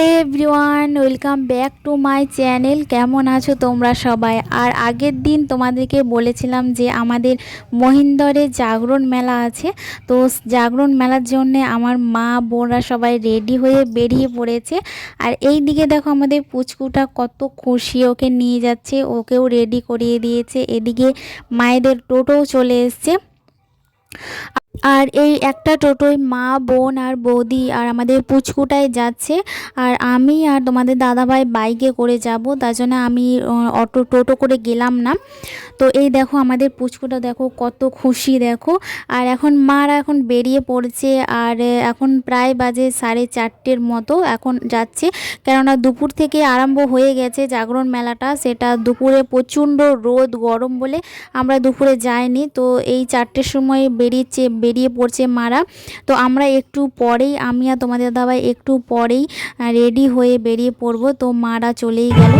Hey everyone, welcome back to my channel. কেমন আছো তোমরা সবাই? আর আগের দিন তোমাদেরকে বলেছিলাম যে আমাদের মহিন্দরে জাগরণ মেলা আছে। তো জাগরণ মেলার জন্য আমার মা, বোনরা সবাই রেডি হয়ে বেরিয়ে পড়েছে। আর এই দিকে দেখো আমাদের পুচকুটা কত খুশি, ওকে নিয়ে যাচ্ছে, ওকেও রেডি করিয়ে দিয়েছে। এদিকে মায়েদের টোটোও চলে এসছে। আর এই একটা টোটোয় মা, বোন আর বৌদি আর আমাদের পুচকুটাই যাচ্ছে। আর আমি আর তোমাদের দাদাভাই বাইকে করে যাব, তার জন্য আমি অটো, টোটো করে গেলাম না। তো এই দেখো আমাদের পুচকুটা দেখো কত খুশি দেখো। আর এখন মারা এখন বেরিয়ে পড়ছে আর এখন প্রায় বাজে সাড়ে চারটের মতো এখন যাচ্ছে। কেননা দুপুর থেকে আরম্ভ হয়ে গেছে জাগরণ মেলাটা, সেটা দুপুরে প্রচণ্ড রোদ, গরম বলে আমরা দুপুরে যাইনি। তো এই চারটের সময় বেরিয়েছে বেরিয়ে পড়ছে মারা। তো আমরা একটু পরেই, আমি আর তোমাদের দাদাভাই একটু পরেই রেডি হয়ে বেরিয়ে পড়ব। তো মারা চলেই গেল।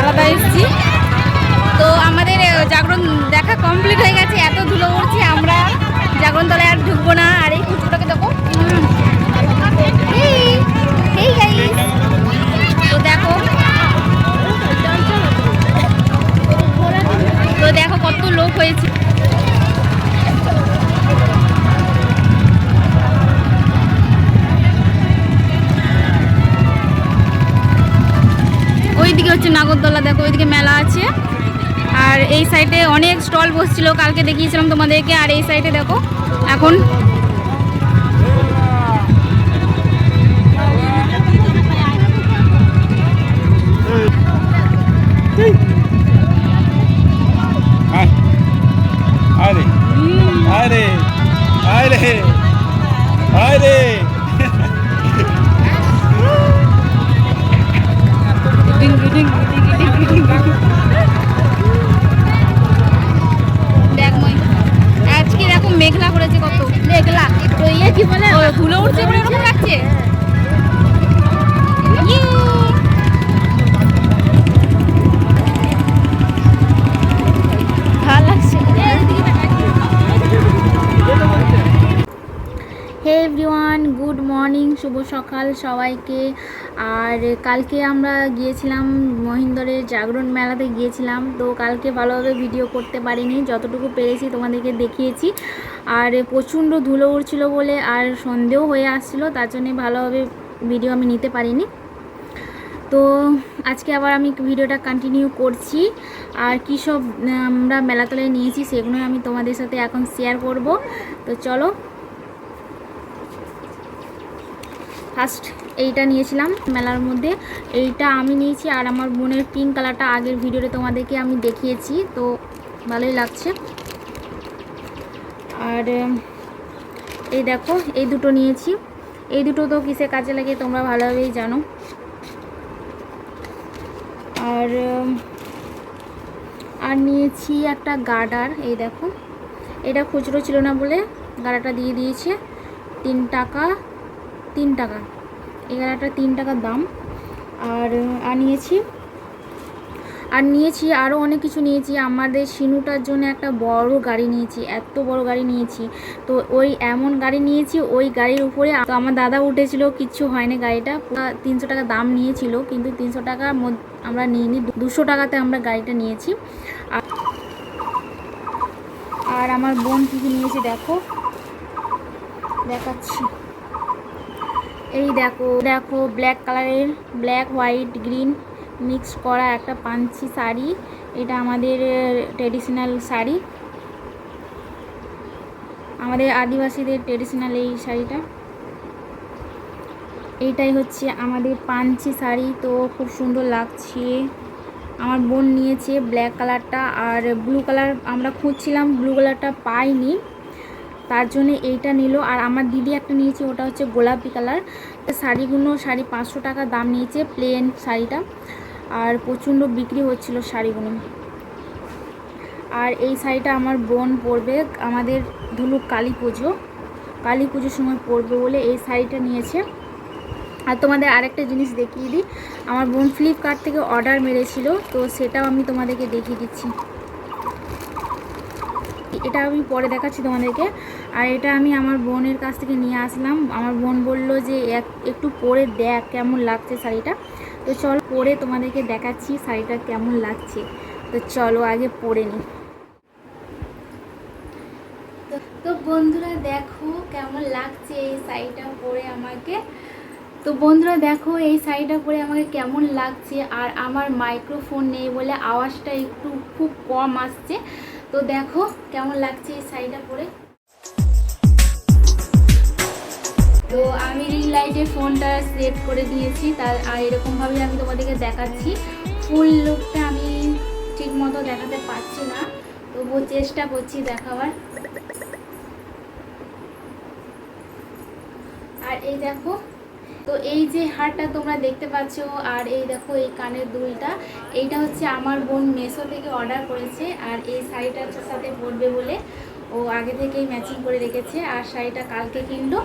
আলাদা এসেছি। তো আমাদের জাগরণ দেখা কমপ্লিট হয়ে গেছে, এত ধুলো উঠছে আমরা জাগরণ তলায় আর ঢুকবো না, আর এই কুচুটাকে দেখো। তো দেখো। তো দেখো কত লোক হয়েছে। ওইদিকে হচ্ছে নাগরদোলা, দেখো ওইদিকে মেলা আছে। আর এই সাইডে অনেক স্টল বসছিল, কালকে দেখিয়েছিলাম তোমাদেরকে। আর এই সাইডে দেখো, এখন মর্নিং, শুভ সকাল সবাইকে। আর কালকে আমরা গিয়েছিলাম মহিন্দরের জাগরণ মেলাতে গিয়েছিলাম। তো কালকে ভালোভাবে ভিডিও করতে পারিনি, যতটুকু পেরেছি তোমাদেরকে দেখিয়েছি। আর প্রচণ্ড ধুলো উড়ছিল বলে আর সন্দেহ হয়ে আসছিল, তার জন্যে ভালোভাবে ভিডিও আমি নিতে পারিনি। তো আজকে আবার আমি ভিডিওটা কন্টিনিউ করছি। আর কী সব আমরা মেলাতলায় নিয়েছি সেগুলোই আমি তোমাদের সাথে এখন শেয়ার করব। তো চলো ফার্স্ট এইটা নিয়েছিলাম মেলার মধ্যে। এইটা আমি নিয়েছি আর আমার বোনের পিঙ্ক কালারটা আগের ভিডিওতে তোমাদেরকে আমি দেখিয়েছি, তো ভালোই লাগছে। আর এই দেখো, এই দুটো নিয়েছি। এই দুটো তো কিসে কাজে লাগে তোমরা ভালোভাবেই জানো। আর আর নিয়েছি একটা গার্ডার এই দেখো। এটা খুচরো ছিল না বলে গাড়াটা দিয়ে দিয়েছে। তিন টাকা। তিন টাকা। এগারোটা তিন টাকার দাম। আর আর নিয়েছি আর নিয়েছি আরও অনেক কিছু নিয়েছি। আমাদের সিনুটার জন্য একটা বড় গাড়ি নিয়েছি, এত বড় গাড়ি নিয়েছি। তো ওই এমন গাড়ি নিয়েছি, ওই গাড়ির উপরে তো আমার দাদা উঠেছিল, কিচ্ছু হয়নি গাড়িটা। তিনশো টাকা দাম নিয়েছিল, কিন্তু তিনশো টাকার মধ্যে আমরা নিইনি দুশো টাকাতে আমরা গাড়িটা নিয়েছি। আর আর আমার বোন কী কী নিয়েছে দেখো। দেখাচ্ছি। এই দেখো দেখো ব্ল্যাক কালারের ব্ল্যাক হোয়াইট গ্রিন মিক্স করা একটা পাঞ্চি শাড়ি। এটা আমাদের ট্রেডিশনাল শাড়ি। আমাদের আদিবাসীদের ট্রেডিশনাল এই শাড়িটা। এইটাই হচ্ছে আমাদের পাঞ্চি শাড়ি। তো খুব সুন্দর লাগছে। আমার বোন নিয়েছে ব্ল্যাক কালারটা আর ব্লু কালার আমরা খুঁজছিলাম ব্লু কালারটা পাইনি। তার জন্য এইটা নিল। আর আমার দিদি একটা নিয়েছে, ওটা হচ্ছে গোলাপি কালার। শাড়িগুলো শাড়ি পাঁচশো টাকা দাম নিয়েছে প্লেন শাড়িটা। আর প্রচণ্ড বিক্রি হচ্ছিল শাড়িগুলো। আর এই শাড়িটা আমার বোন পরবে, আমাদের ধুলুক কালী পুজো। কালী পুজোর সময় পরবে বলে এই শাড়িটা নিয়েছে। আর তোমাদের আরেকটা জিনিস দেখিয়ে দিই। আমার বোন ফ্লিপকার্ট থেকে অর্ডার মেরেছিল, তো সেটাও আমি তোমাদেরকে দেখিয়ে দিচ্ছি। এটা আমি পরে দেখাচ্ছি তোমাদেরকে। আর এটা আমি আমার বোনের কাছ থেকে নিয়ে আসলাম। আমার বোন বলল যে, এক- একটু পরে দেখ কেমন লাগছে শাড়িটা। তো চলো পরে তোমাদেরকে দেখাচ্ছি শাড়িটা কেমন লাগছে। তো চলো আগে পরে তো- তো বন্ধুরা দেখো কেমন লাগছে এই শাড়িটা পরে আমাকে। তো বন্ধুরা দেখো এই শাড়িটা পরে আমাকে কেমন লাগছে। আর আমার মাইক্রোফোন নেই বলে আওয়াজটা একটু খুব কম আসছে। তো দেখো কেমন লাগছে এই শাড়িটা পরে। তো আমি রিং লাইটে ফোনটা সেট করে দিয়েছি, তার আর এরকমভাবেই আমি তোমাদেরকে দেখাচ্ছি। ফুল লুকটা আমি ঠিক মতো দেখাতে পারছি না, তবুও চেষ্টা করছি দেখাবার। আর এই দেখো তো এই যে হারটা তোমরা দেখতে পাচ্ছ, আর এই দেখো এই কানের দুলটা, এইটা হচ্ছে আমার বোন মেসো থেকে অর্ডার করেছে, আর এই শাড়িটার সাথে পরবে বলে ও আগে থেকেই ম্যাচিং করে রেখেছে, আর শাড়িটা কালকে কিনলো,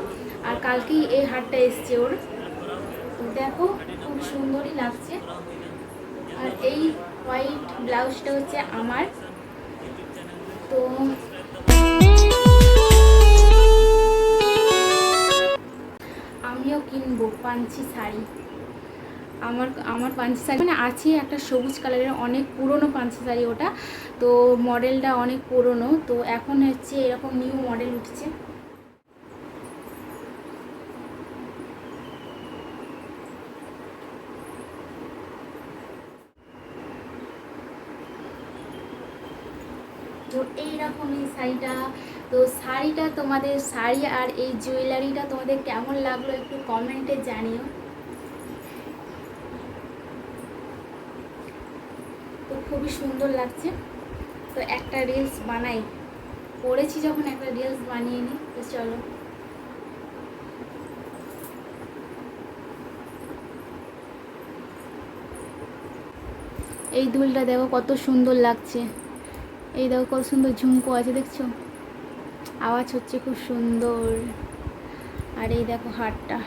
আর কালকেই এই হারটা এসছে ওর। দেখো, খুব সুন্দরই লাগছে। আর এই হোয়াইট ব্লাউজটা হচ্ছে আমার। তো আমিও কিনবো পাঞ্চি শাড়ি। আমার আমার পাঞ্চি শাড়ি মানে আছে একটা সবুজ কালারের অনেক পুরনো পাঞ্চি শাড়ি ওটা। তো মডেলটা অনেক পুরনো। তো এখন হচ্ছে এরকম নিউ মডেল উঠছে। তো এইরকম এই শাড়িটা। তো শাড়িটা তোমাদের, শাড়ি আর এই জুয়েলারিটা তোমাদের কেমন লাগল একটু কমেন্টে জানিও। তো খুবই সুন্দর লাগছে। তো একটা রিলস বানাই। পড়েছি যখন একটা রিলস বানিয়ে নিই তো চলো। এই দুলটা দেখো কত সুন্দর লাগছে। এই দেখো কত সুন্দর ঝুমকো আছে, দেখছ? আওয়াজ হচ্ছে খুব সুন্দর। আর এই দেখো হাটটা।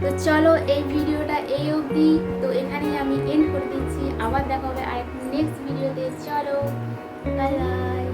তো চলো এই ভিডিওটা এই অবধি। তো এখানেই আমি এন্ড করে দিচ্ছি। আবার দেখা হবে আর নেক্সট ভিডিওতে চলো বাই বাই